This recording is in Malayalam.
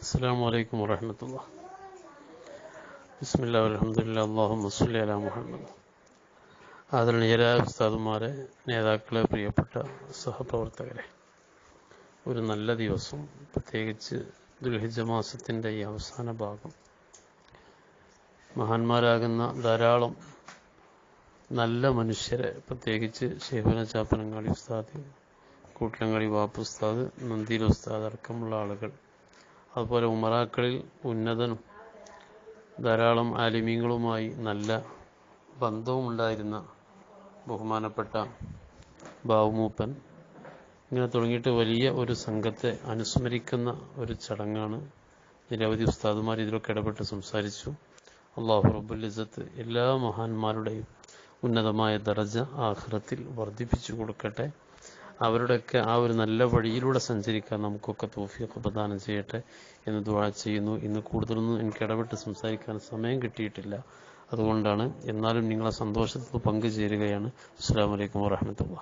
السلام عليكم ورحمة الله بسم الله والحمد لله اللهم صل على മുഹമ്മദ് ആദരണീയരായ ഉസ്താദുമാരെ നേതാക്കളെ പ്രിയപ്പെട്ട സഹപ്രവർത്തകരെ ഒരു നല്ല ദിവസം പ്രത്യേകിച്ച് ദുൽഹിജ മാസത്തിൻ്റെ ഈ അവസാന ഭാഗം മഹാന്മാരാകുന്ന ധാരാളം നല്ല മനുഷ്യരെ പ്രത്യേകിച്ച് ഷെയ്ഫുന ചാപ്പനങ്ങാടി ഉസ്താദ് കൂട്ടിലങ്ങാടി വാപ്പ് ഉസ്താദ് നന്ദിയിൽ ഉസ്താദ് അടക്കമുള്ള ആളുകൾ അതുപോലെ ഉമറാക്കളിൽ ഉന്നതനും ധാരാളം ആലിമീങ്ങളുമായി നല്ല ബന്ധവുമുണ്ടായിരുന്ന ബഹുമാനപ്പെട്ട ബാവുമൂപ്പൻ. ഇങ്ങനെ തുടങ്ങിയിട്ട് വലിയ ഒരു സംഘത്തെ അനുസ്മരിക്കുന്ന ഒരു ചടങ്ങാണ് നിരവധി ഉസ്താദുമാർ ഇതിലൊക്കെ ഇടപെട്ട് സംസാരിച്ചു. അള്ളാഹു റബുലിസത്ത് എല്ലാ മഹാന്മാരുടെയും ഉന്നതമായ ദർജ ആഹ്റത്തിൽ വർദ്ധിപ്പിച്ചു കൊടുക്കട്ടെ. അവരുടെയൊക്കെ ആ ഒരു നല്ല വഴിയിലൂടെ സഞ്ചരിക്കാൻ നമുക്കൊക്കെ തോഫിയൊക്കെ പ്രദാനം ചെയ്യട്ടെ എന്ന് ദുവാ ചെയ്യുന്നു. ഇന്ന് കൂടുതലൊന്നും എനിക്ക് ഇടപെട്ട് സംസാരിക്കാൻ സമയം കിട്ടിയിട്ടില്ല. അതുകൊണ്ടാണ് എന്നാലും നിങ്ങളെ സന്തോഷത്തിൽ പങ്കുചേരുകയാണ്. അസ്സാം വലൈക്കും വാഹമത്തുള്ള